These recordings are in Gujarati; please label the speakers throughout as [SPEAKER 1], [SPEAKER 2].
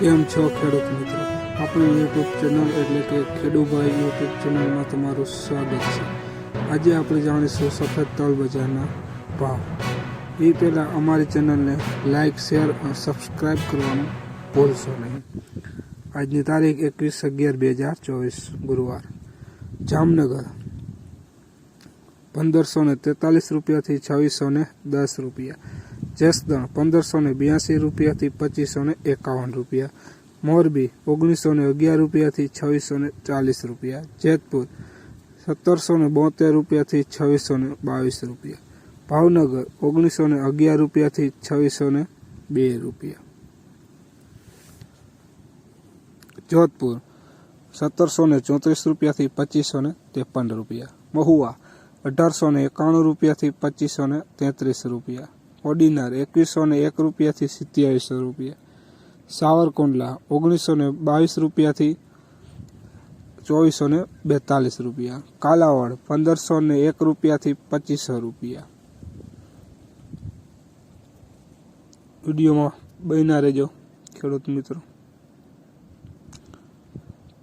[SPEAKER 1] કેમ છો ખેડૂત મિત્રો? આપણી યુટ્યુબ ચેનલ એટલે કે ખેડૂભાઈ યુટ્યુબ ચેનલમાં તમારું સ્વાગત છે. આજે આપણે જાણીશું સફેદ તલ બજારના ભાવ. એ પહેલાં અમારી ચેનલને લાઇક શેર અને સબસ્ક્રાઈબ કરવાનું ભૂલશો નહીં. આજની તારીખ એકવીસ અગિયાર બે હજાર ચોવીસ ગુરુવાર. જામનગર. પંદરસો ને તેતાલીસ રૂપિયાથી છવ્વીસો ને દસ રૂપિયા. જસદણ પંદરસો ને બ્યાસી રૂપિયાથી પચીસો ને એકાવન રૂપિયા, મોરબી ઓગણીસો ને અગિયાર રૂપિયાથી છવ્વીસો ને ચાલીસ રૂપિયા, જેતપુર સત્તરસો ને બોતેર રૂપિયાથી છવ્વીસો ને બાવીસ રૂપિયા, ભાવનગર ઓગણીસો ને અગિયાર રૂપિયાથી છવ્વીસો ને બે રૂપિયા. જોધપુર સત્તરસો ને ચોત્રીસ રૂપિયાથી પચીસો ને ત્રેપન રૂપિયા, મહુવા અઢારસો ને એકાણું રૂપિયાથી પચીસો ને તેત્રીસ રૂપિયા ઓર્ડિનર એકવીસો ને એક રૂપિયાથી સિત્યાવીસો રૂપિયા. સાવરકુંડલા ઓગણીસો ને બાવીસ રૂપિયાથી ચોવીસો ને બેતાલીસ રૂપિયા. કાલાવડ પંદરસો ને એક રૂપિયાથી પચીસો રૂપિયા. વિડીયોમાં બન્યા રહેજો, ખેડૂત મિત્રો.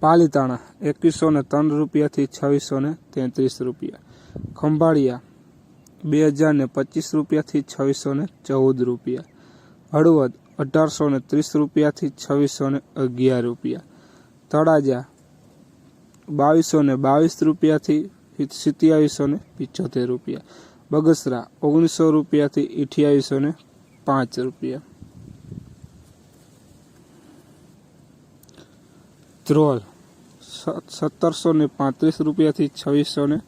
[SPEAKER 1] પાલીતાણા એકવીસો ને ત્રણ રૂપિયાથી છવ્વીસો ને તેત્રીસ રૂપિયા. ખંભાળિયા બે હજાર ને પચીસ રૂપિયાથી છવ્વીસો ને ચૌદ રૂપિયા. હળવદ અઢારસો ને ત્રીસ રૂપિયાથી છવ્વીસો ને અગિયાર રૂપિયા. તળાજા બાવીસો ને બાવીસ રૂપિયાથી સિત્યાવીસો ને પિચોતેર રૂપિયા. બગસરા ઓગણીસો રૂપિયાથી અઠ્યાવીસો ને પાંચ રૂપિયા. ધ્રોલ સત્તરસો ને પાંત્રીસ રૂપિયાથી છવ્વીસો ને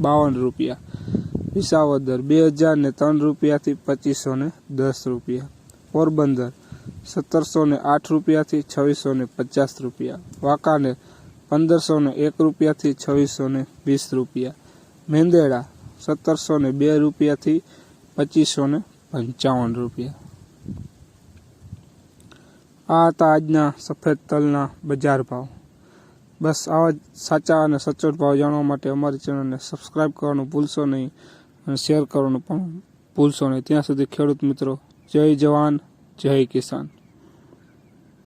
[SPEAKER 1] બાવન રૂપિયા. વિસાવદર બે હજાર ને ત્રણ રૂપિયાથી પચીસો ને દસ રૂપિયા. પોરબંદર સત્તરસો ને આઠ રૂપિયાથી છવ્વીસો ને પચાસ રૂપિયા. વાંકાનેર પંદરસો ને એક રૂપિયાથી છવ્વીસો ને વીસ રૂપિયા. મેંદેડા સત્તરસો ને બે રૂપિયાથી પચીસો ને પંચાવન રૂપિયા. આ હતા આજના સફેદ તલના બજાર ભાવ. બસ આવા જ સાચા અને સચોટ ભાવ જાણવા માટે અમારી ચેનલને સબસ્ક્રાઈબ કરવાનું ભૂલશો નહીં. અને શેર કરવાનું પણ ભૂલશો નહીં. ત્યાં સુધી ખેડૂત મિત્રો જય જવાન જય કિસાન.